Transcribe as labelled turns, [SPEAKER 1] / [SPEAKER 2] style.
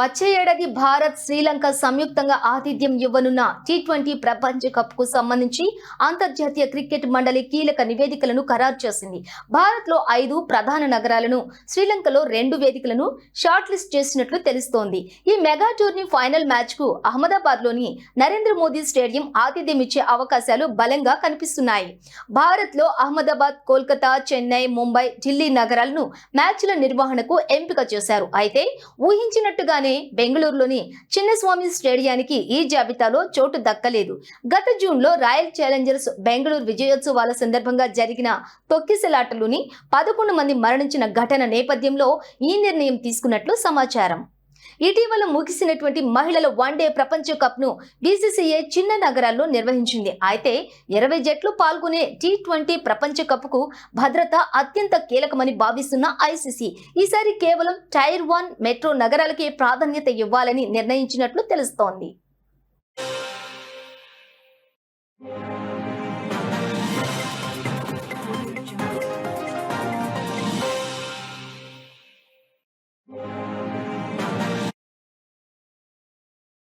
[SPEAKER 1] వచ్చే ఏడాది భారత్ శ్రీలంక సంయుక్తంగా ఆతిథ్యం ఇవ్వనున్న టీ ట్వంటీ ప్రపంచ కప్కు సంబంధించి అంతర్జాతీయ క్రికెట్ మండలి కీలక నివేదికలను ఖరారు చేసింది. భారత్లో ఐదు ప్రధాన నగరాలను శ్రీలంకలో రెండు వేదికలను షార్ట్ లిస్ట్ చేసినట్లు తెలుస్తోంది. ఈ మెగా టోర్నీ ఫైనల్ మ్యాచ్కు అహ్మదాబాద్లోని నరేంద్ర మోదీ స్టేడియం ఆతిథ్యం ఇచ్చే అవకాశాలు బలంగా కనిపిస్తున్నాయి. భారత్లో అహ్మదాబాద్ కోల్కతా చెన్నై ముంబై ఢిల్లీ నగరాలను మ్యాచ్ల నిర్వహణకు ఎంపిక చేశారు. అయితే ఊహించినట్టు ఊహించినట్టుగానే బెంగళూరులోని చిన్నస్వామి స్టేడియానికి ఈ జాబితాలో చోటు దక్కలేదు. గత జూన్లో రాయల్ ఛాలెంజర్స్ బెంగళూరు విజయోత్సవాల సందర్భంగా జరిగిన తొక్కిసలాటలోని పదకొండు మంది మరణించిన ఘటన నేపథ్యంలో ఈ నిర్ణయం తీసుకున్నట్లు సమాచారం. ఇటీవల ముగిసినటువంటి మహిళల వన్డే ప్రపంచ కప్ను బీసీసీఐ చిన్న నగరాల్లో నిర్వహించింది. అయితే ఇరవై జట్లు పాల్గొనే టీ ట్వంటీ ప్రపంచ కప్కు భద్రత అత్యంత కీలకమని భావిస్తున్న ఐసీసీ. ఈసారి కేవలం టైర్ వన్ మెట్రో నగరాలకే ప్రాధాన్యత ఇవ్వాలని నిర్ణయించినట్లు తెలుస్తోంది.